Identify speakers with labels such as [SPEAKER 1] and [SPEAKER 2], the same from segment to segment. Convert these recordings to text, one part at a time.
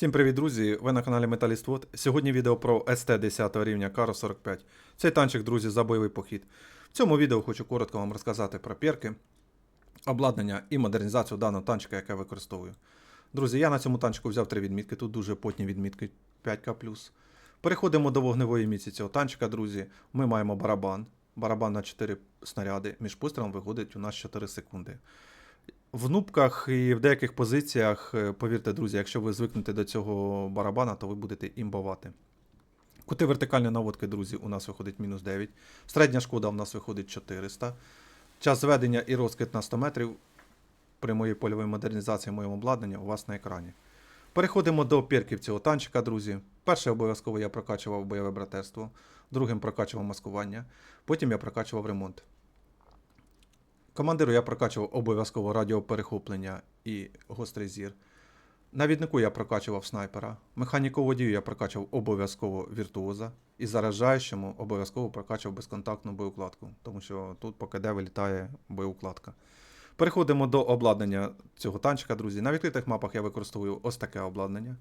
[SPEAKER 1] Всім привіт, друзі! Ви на каналі Металіст Вот. Сьогодні відео про СТ 10 рівня Каро 45. Цей танчик, друзі, за бойовий похід. В цьому відео хочу коротко вам розказати про перки, обладнання і модернізацію даного танчика, яке я використовую. Друзі, я на цьому танчику взяв три відмітки. Тут дуже потні відмітки 5К. Переходимо до вогневої міці цього танчика, друзі. Ми маємо барабан. Барабан на 4 снаряди. Між пострілом виходить у нас 4 секунди. В нубках і в деяких позиціях, е, повірте, друзі, якщо ви звикнете до цього барабана, то ви будете імбувати. Кути вертикальної наводки, друзі, у нас виходить мінус 9. Середня шкода у нас виходить 400. Час зведення і розкид на 100 метрів при моїй польовій модернізації моєму обладнання у вас на екрані. Переходимо до перків цього танчика, друзі. Перше обов'язково я прокачував бойове братерство, другим прокачував маскування, потім я прокачував ремонт. Командиру я прокачував обов'язково радіоперехоплення і гострий зір. Навіднику я прокачував снайпера. Механіку водію я прокачував обов'язково віртуоза. І заражаючому обов'язково прокачував безконтактну боєукладку, тому що тут по КД вилітає боєукладка. Переходимо до обладнання цього танчика, друзі. На відкритих мапах я використовую ось таке обладнання.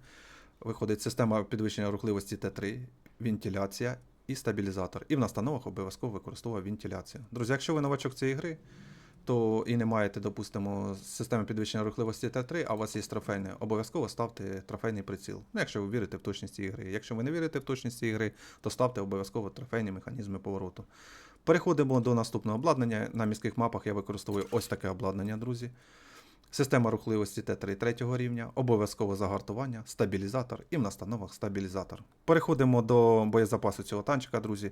[SPEAKER 1] Виходить система підвищення рухливості Т3, вентиляція і стабілізатор. І в настановах обов'язково використовую вентиляцію. Друзі, якщо ви новачок цієї гри, то і не маєте, допустимо, системи підвищення рухливості Т3, а у вас є трофейне, обов'язково ставте трофейний приціл. Ну, якщо ви вірите в точність цієї гри. Якщо ви не вірите в точність цієї гри, то ставте обов'язково трофейні механізми повороту. Переходимо до наступного обладнання. На міських мапах я використовую ось таке обладнання, друзі. Система рухливості Т3 третього рівня, обов'язково загартування, стабілізатор і в настановах стабілізатор. Переходимо до боєзапасу цього танчика, друзі.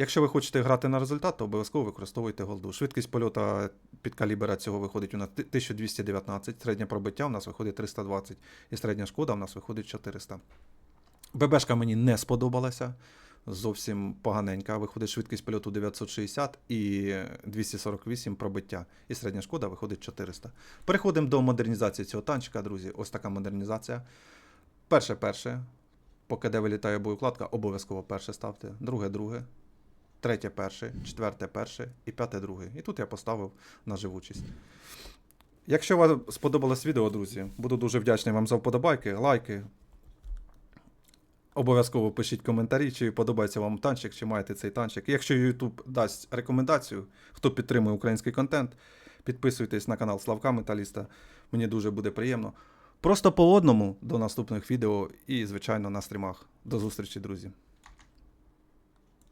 [SPEAKER 1] Якщо ви хочете грати на результат, то обов'язково використовуйте голду. Швидкість польоту під калібра цього виходить у нас 1219, середнє пробиття у нас виходить 320 і середня шкода у нас виходить 400. ББшка мені не сподобалася. Зовсім поганенька. Виходить швидкість польоту 960 і 248 пробиття. І середня шкода виходить 400. Переходимо до модернізації цього танчика, друзі. Ось така модернізація. Перше, перше. Поки де вилітає боєукладка, обов'язково перше ставте. Друге, друге. Третє перше, четверте перше і п'яте друге. І тут я поставив на живучість. Якщо вам сподобалось відео, друзі, буду дуже вдячний вам за вподобайки, лайки. Обов'язково пишіть коментарі, чи подобається вам танчик, чи маєте цей танчик. Якщо YouTube дасть рекомендацію, хто підтримує український контент, підписуйтесь на канал Славка Металіста. Мені дуже буде приємно. Просто по одному до наступних відео і, звичайно, на стрімах. До зустрічі, друзі!